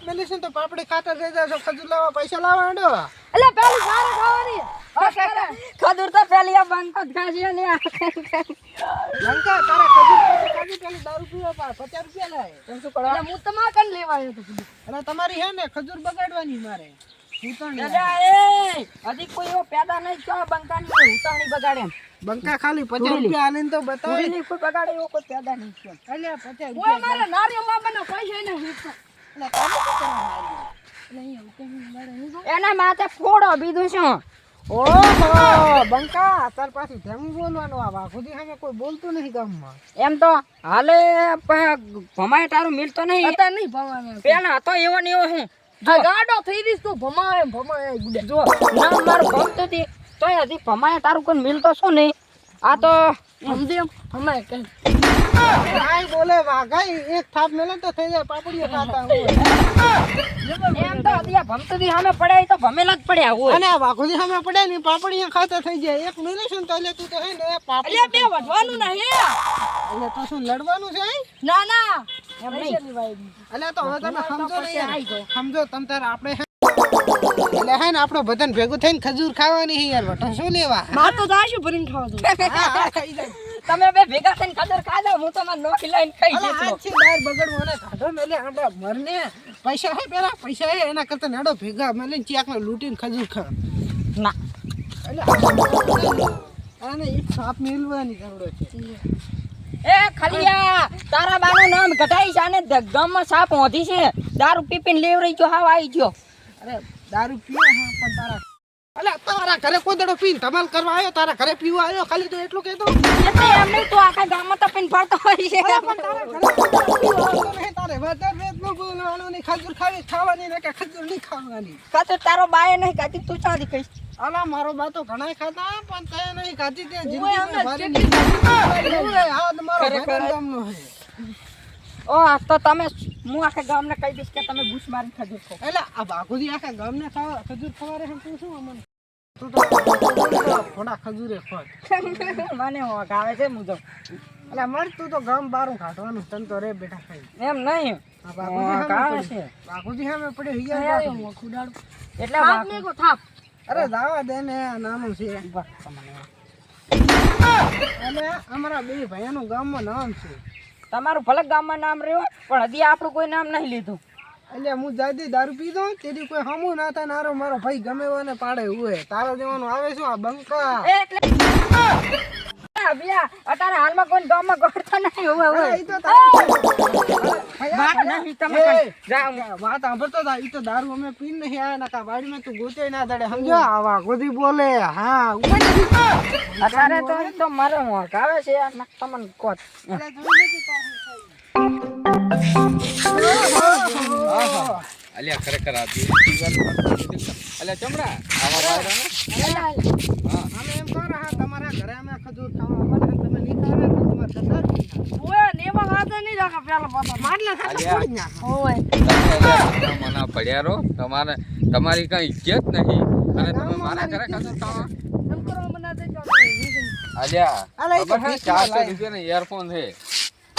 તમારું એક મેલી છે તો પાપડી ખાતર થઈ જશો ખજૂર લાવવા પૈસા લાવવા માંડો એટલે પેલી સારી ખાવાની. ખજૂર તો પેલી આ બંકો ખાશે ને લંકા તારા ખજૂર પાસે ખાધી પેલી દારૂ પીવા પા પચાસ રૂપિયા લાય. તો શું કરવા હું તમારે કન લેવા આવ્યો તો કીધું અને તમારી હે ને ખજૂર બગાડવાની મારે. બંકા ખાલી પચાસ રૂપિયા આલીને તો બતાવે. કોઈ બગાડે એવો કોઈ પેદા નહીં પચાસ મારે પૈસા ને વીસતા. એના માથે ફોડો બીજું શું? ઓહો બંકા તાર પાછી ધેમ બોલવાનું આ વાઘુજી સામે કોઈ બોલતું નહીં ગામમાં. એમ તો? હાલે ભમાય તારું મિલતો નહીં. અત્યારે નહીં પેલા હતો એવો ને એવો હું. ગાડો થઈ રહીશ તું ભમાવે ગુડે જો ના મારું ભમતું હતી હજી ભમાય તારું કોઈ મિલતો શું નહીં. આ તો સમજે ભમાય કઈ. આય બોલે વાઘાઈ એક થાપ મેલે તો થઈ જાય. પાપડીઓ ખાતા હોય. એમ તો હજી આ સામે પડ્યા તો ભમેલા જ પડ્યા હોય. અને આ વાઘુજી સામે પડે ને પાપડીઓ ખાતા થઈ જાય. એક મેલે છે તો એટલે તું તો હે ને પાપડી બે વધવાનું નહીં. એટલે તો શું લડવાનું છે ના ના. એમ નહીં. પૈસાની તો હવે તમે સમજો ને જાઓ. સમજો તમ તાર આપણે હે એટલે હે ને આપણો બધાને ભેગું થઈને ખજૂર ખાવાની હી યાર બટા શું લેવા? માર તો દાશું ભરીને ખાવા દઉં. તમે બે ભેગા થઈને ખબર ખાધો હું તો માર નોખી લઈને ખાઈ અલા, જેટલો બાર બગડવો ને કાઢો મેલે આંબા મરને. પૈસા હે પેલા પૈસા હે એના કરતા નેડો ભેગા મેલે ચિયાકને લૂંટીને ખજૂર ખા ના. એટલે આને એક સાપ મેલવાની જરૂર છે. એ ખલિયા તારા બાનું નામ ઘટાઈ છે અને ગમમાં ગામમાં સાપ ઓધી છે. દારૂ પીપીને લેવરાઈ ગયો હાવ આવી ગયો. અરે દારૂ પીવો હા પણ તારા અલે તારા ઘરે કોદડો પીને ધમાલ કરવા આવ્યો? તારા ઘરે પીવા આવ્યો? ખાલી તો એટલું કહેતો એટલે એમ નહીં તું આખા ગામમાં તો પીન ભરતો હોય છે. તારા વધારે વેદ ન બોલવાનું નહીં ખજૂર ખાવી ખાવાની ને કે ખજૂર નહીં ખાવાની. કાતો તારો બાએ નહીં કાતી તું ચાલી કહીશ અલા મારો બા તો ઘણાય ખાતા પણ તે નહીં ખાધી તે જિંદગી મારી નહીં. ઓય, આ મારો ખરેખર. ગામનો હે. ઓ તો તમે હું આખા ગામને કહી દઈશ કે તમે ભૂસ મારી ખજૂર ખો એટલે આ બાપુજી આખા ગામને ખાવા ખજૂર ખવારે છે તું શું અમને તું તો થોડા ખજૂરે ખોટ મને હોક આવે છે મુજબ એટલે મર તું તો ગામ બારું કાઢવાનું તન તો રે બેટા ખાઈ એમ નહીં પડ્યું. સામે પડ્યો હિયા. હું ખુડાડું. એટલે થાપ થાપ. અરે દાવા દે ને નાનું છે. અને અમારા બે ભાઈઓનું ગામમાં નામ છે તમારું ભલે ગામમાં નામ રહ્યું પણ હજી આપણું કોઈ નામ નહીં લીધું. એટલે હું જાદી દારૂ પીધો તેથી કોઈ હમુ ના થાય નારો મારો ભાઈ ગમે એને પાડે હોય તારો જવાનું આવે શું? આ બંકા. એટલે આ અતારે હાલમાં કોઈ ગામમાં ગોળતા નહીં હવે હોય ઈ તો વાત નહીં તમે જા. વાત સાંભળતો તા ઈ તો દારૂ અમે પીન નહીં આયા નકા વાડીમાં તું ગોતે ના દડે સમજો આવા ગોધી બોલે હા અતારે તો તો મારો મોક આવે છે આ ના તમને કોત. અલ્યા ખરેખર આ અલ્યા ચમડા આવા વાયરાને? અમે એમ કહો રહ્યા તમારા ઘરે અમે ખજૂર ખાવા આવવાના છે, તમે નહીં ખાવા તો તમારે ધંધા જ નહીં થાય. ઓય, નેવા હાથે નહીં રાખા પેલા પાછા. માટલા સાથે અલ્યા. ફોડી જ નાખો. ઓય. તમે અલ્યા મને મના પડ્યા રહો તમારે તમારી કઈ ઇજ્જત નહીં. અને તમે મારા ઘરે ખાધો ખાવા? એમ કરો મને દઈ જાઓ, વીસ. અલ્યા અલા, ઈ તો છે? ભીખમાં ચારસો લાય. રૂપિયાના earphone છે.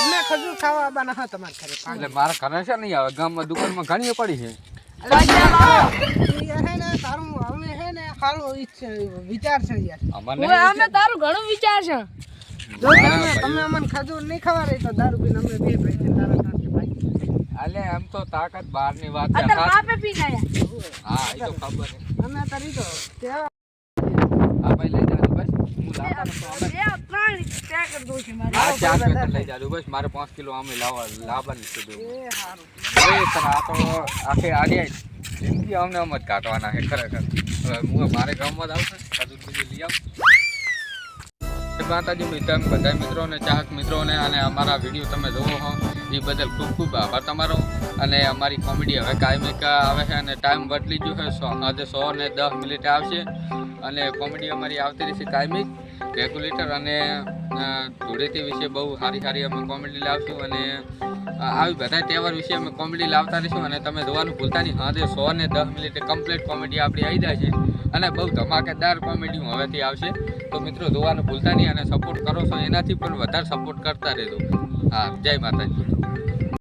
અમે ખજૂર ખાવા આવવાના હા તમારા ઘરે એટલે મારા ઘરે છે નહીં આવે ગામમાં દુકાનમાં ઘણી પડી છે. તારું ઘણું વિચાર છે. જો તમે તમે અમને ખજૂર નહીં ખાવા રહી તો દારૂ પીને અમે બે ભાઈ છે તારા સાથે ભાઈ. અલ્યા એમ તો તાકાત બહારની વાત છે. અત્યારે બાપે પી ગયા હા એ તો ખબર છે. અમે તારી તો આ ભાઈ લઈ જાજો બસ. હું લાવતા નતો બે ત્રણ ત્યાં કરી દઉં છું મારે. આ ચાર પેકેટ લઈ જાજો બસ. મારે પાંચ કિલો અમે લાવવા લાવવાની છે. એ સારું એ સર તો આખે આડી જિંદગી અમને અમ જ કાઢવાના ખરેખર. હવે હું મારે ગામમાં જ આવશે ખજૂર બીજું લઈ આવું. માતાજી મિત્ર બધા મિત્રોને, ચાહક મિત્રોને અને અમારા વીડિયો તમે જોવો હો, એ બદલ ખૂબ ખૂબ આભાર તમારો. અને અમારી કોમેડી હવે કાયમિક આવે છે અને ટાઈમ બદલી ગયો છે આજે સો ને દસ મિનિટ આવશે. અને કોમેડી અમારી આવતી રહેશે કાયમિક રેગ્યુલેટર અને ધૂળેટી વિશે બહુ સારી સારી અમે કોમેડી લાવશું. અને આવી બધા તહેવાર વિશે અમે કોમેડી લાવતા રહીશું. અને તમે જોવાનું ભૂલતા નહીં હા સો ને દસ મિનિટે કમ્પ્લીટ કોમેડી આપણી આવી જાય છે. અને બહુ ધમાકેદાર કોમેડી હવેથી આવશે. તો મિત્રો જોવાનું ભૂલતા નહીં અને સપોર્ટ કરો છો. એનાથી પણ વધારે સપોર્ટ કરતા રહેજો. હા, જય માતાજી.